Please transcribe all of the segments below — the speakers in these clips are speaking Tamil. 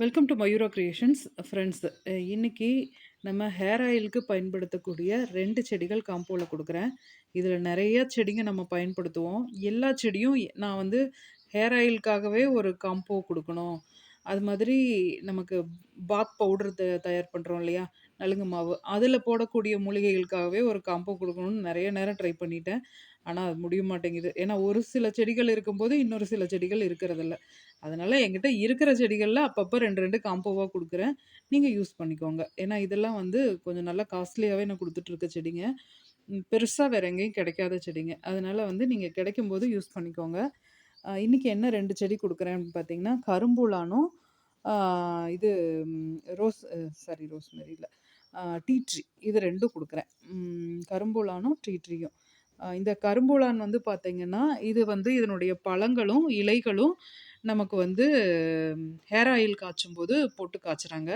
Welcome to Mayura creations friends இன்றைக்கி நம்ம ஹேர் ஆயிலுக்கு பயன்படுத்தக்கூடிய ரெண்டு செடிகள் காம்போவில் கொடுக்குறேன். இதில் நிறையா செடிங்க நம்ம பயன்படுத்துவோம். எல்லா செடியும் நான் வந்து ஹேர் ஆயிலுக்காகவே ஒரு காம்போ கொடுக்கணும். அது மாதிரி நமக்கு பாத் பவுடர் த தயார் பண்ணுறோம் இல்லையா நலுங்கு மாவு அதில் போடக்கூடிய மூலிகைகளுக்காகவே ஒரு காம்போ கொடுக்கணும்னு நிறைய நேரம் ட்ரை பண்ணிட்டேன் ஆனால் அது முடிய மாட்டேங்குது ஏன்னா ஒரு சில செடிகள் இருக்கும்போது இன்னொரு சில செடிகள் இருக்கிறதில்ல அதனால் என்கிட்ட இருக்கிற செடிகளில் அப்பப்போ ரெண்டு ரெண்டு காம்போவாக கொடுக்குறேன் நீங்கள் யூஸ் பண்ணிக்கோங்க. ஏன்னா இதெல்லாம் வந்து கொஞ்சம் நல்லா காஸ்ட்லியாகவே நான் கொடுத்துட்ருக்க செடிங்க. பெருசாக வேறு வேற எங்கேயும் கிடைக்காத செடிங்க. அதனால் வந்து நீங்கள் கிடைக்கும்போது யூஸ் பண்ணிக்கோங்க. இன்றைக்கி என்ன ரெண்டு செடி கொடுக்குறேன் பார்த்தீங்கன்னா, கரும்புலானும், இது ரோஸ் சாரி ரோஸ் மாரி இல்லை டீ ட்ரீ இது ரெண்டும் கொடுக்குறேன் கரும்புலானும், டீ ட்ரீயும். இந்த கரும்புலான் வந்து பார்த்தீங்கன்னா, இது வந்து இதனுடைய பழங்களும், இலைகளும் நமக்கு வந்து ஹேர் ஆயில் காய்ச்சும்போது போட்டு காய்ச்சுறாங்க.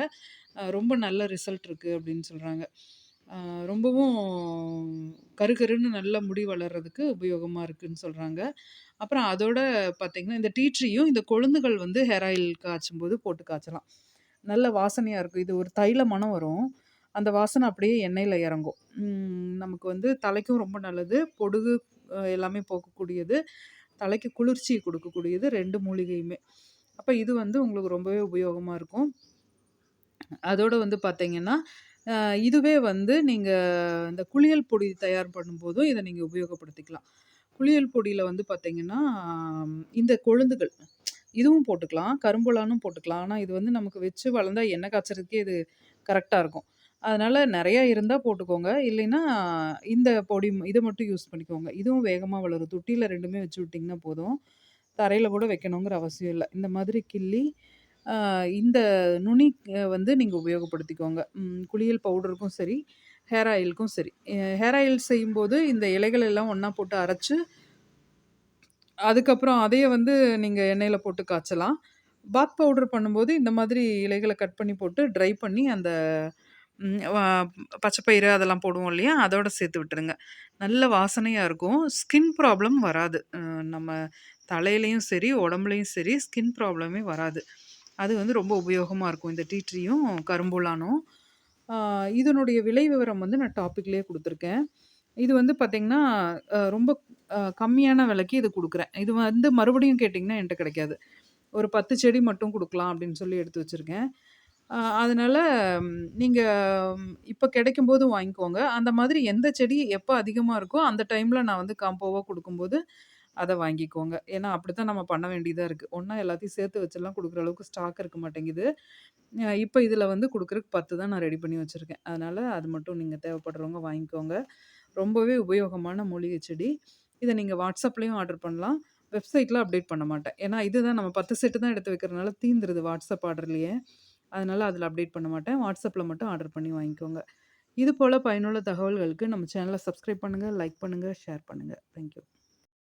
ரொம்ப நல்ல ரிசல்ட் இருக்குது அப்படின்னு சொல்கிறாங்க ரொம்பவும் கருகருன்னு நல்ல முடி வளர்றதுக்கு உபயோகமாக இருக்குன்னு சொல்கிறாங்க அப்புறம் அதோட பார்த்திங்கன்னா இந்த டீ ட்ரீயும் இந்த கொழுந்துகள் வந்து ஹேர் ஆயில் காய்ச்சும்போது போட்டு காய்ச்சலாம். நல்ல வாசனையாக இருக்கும். இது ஒரு தைல மணம் வரும். அந்த வாசனை அப்படியே எண்ணெயில் இறங்கும். நமக்கு வந்து தலைக்கும் ரொம்ப நல்லது. பொடுகு எல்லாமே போக்கக்கூடியது. தலைக்கு குளிர்ச்சி கொடுக்கக்கூடியது ரெண்டு மூலிகையுமே. அப்போ இது வந்து உங்களுக்கு ரொம்பவே உபயோகமாக இருக்கும். அதோடு வந்து பார்த்திங்கன்னா இதுவே வந்து நீங்கள் இந்த குளியல் பொடி தயார் பண்ணும்போதும் இதை நீங்கள் உபயோகப்படுத்திக்கலாம். குளியல் பொடியில் வந்து பார்த்தீங்கன்னா, இந்த கொழுந்துகள் இதுவும் போட்டுக்கலாம். கரும்புலானும் போட்டுக்கலாம். ஆனால் இது வந்து நமக்கு வச்சு வளர்ந்தா எண்ணெய் காய்ச்சறதுக்கே இது கரெக்டாக இருக்கும். அதனால் நிறையா இருந்தால் போட்டுக்கோங்க. இல்லைன்னா இந்த பொடி இதை மட்டும் யூஸ் பண்ணிக்கோங்க. இதுவும் வேகமாக வளரும். தொட்டியில் ரெண்டுமே வச்சு விட்டிங்கன்னா போதும். தரையில் கூட வைக்கணுங்கிற அவசியம் இல்லை இந்த மாதிரி கிள்ளி, இந்த நுனி வந்து நீங்கள் உபயோகப்படுத்திக்கோங்க. குளியல் பவுடருக்கும் சரி, ஹேர் ஆயிலுக்கும் சரி. ஹேர் ஆயில் செய்யும்போது இந்த இலைகள் எல்லாம் ஒன்றா போட்டு அரைச்சு அதுக்கப்புறம் அதையே வந்து நீங்கள் எண்ணெயில் போட்டு காய்ச்சலாம். பாத் பவுடர் பண்ணும்போது இந்த மாதிரி இலைகளை கட் பண்ணி போட்டு ட்ரை பண்ணி அந்த பச்சைப்பயிறு பச்சை பயிறு அதெல்லாம் போடுவோம் இல்லையா? அதோட சேர்த்து விட்டுருங்க. நல்ல வாசனையாக இருக்கும். ஸ்கின் ப்ராப்ளம் வராது. நம்ம தலையிலையும் சரி, உடம்புலையும் சரி ஸ்கின் ப்ராப்ளமே வராது. அது வந்து ரொம்ப உபயோகமாக இருக்கும். இந்த டீ ட்ரீயும், கரும்புலானும். இதனுடைய விலை விவரம் வந்து நான் டாப்பிக்லேயே கொடுத்துருக்கேன் இது வந்து பார்த்திங்கன்னா ரொம்ப கம்மியான விலைக்கு இது கொடுக்குறேன் இது வந்து மறுபடியும் கேட்டிங்கன்னா என்கிட்ட கிடைக்காது. ஒரு 10 செடி மட்டும் கொடுக்கலாம் அப்படின்னு சொல்லி எடுத்து வச்சுருக்கேன் அதனால் நீங்கள் இப்போ கிடைக்கும்போது வாங்கிக்கோங்க. அந்த மாதிரி எந்த செடி எப்போ அதிகமாக இருக்கோ, அந்த டைமில் நான் வந்து காம்போவாக கொடுக்கும்போது அதை வாங்கிக்கோங்க. ஏன்னா அப்படி தான் நம்ம பண்ண வேண்டியதாக இருக்குது ஒன்றா எல்லாத்தையும் சேர்த்து வச்செல்லாம் கொடுக்குற அளவுக்கு ஸ்டாக் இருக்க மாட்டேங்குது. இப்போ இதில் வந்து கொடுக்குறக்கு பத்து தான் நான் ரெடி பண்ணி வச்சுருக்கேன் அதனால் அது மட்டும் நீங்கள் தேவைப்படுறவங்க வாங்கிக்கோங்க. ரொம்பவே உபயோகமான மூலிகை செடி. இதை நீங்கள் வாட்ஸ்அப்லேயும் ஆர்டர் பண்ணலாம். வெப்சைட்டில் அப்டேட் பண்ண மாட்டேன். ஏன்னா இதுதான் நம்ம 10 செட்டு தான் எடுத்து வைக்கிறனால தீந்துருது வாட்ஸ்அப் ஆர்டர்லையே அதனால் அதில் அப்டேட் பண்ண மாட்டேன். வாட்ஸ்அப்பில் மட்டும் ஆர்டர் பண்ணி வாங்கிக்கோங்க. இது போல் பயனுள்ள தகவல்களுக்கு நம்ம சேனலை சப்ஸ்கிரைப் பண்ணுங்கள் லைக் பண்ணுங்கள் ஷேர் பண்ணுங்கள் தேங்க் யூ.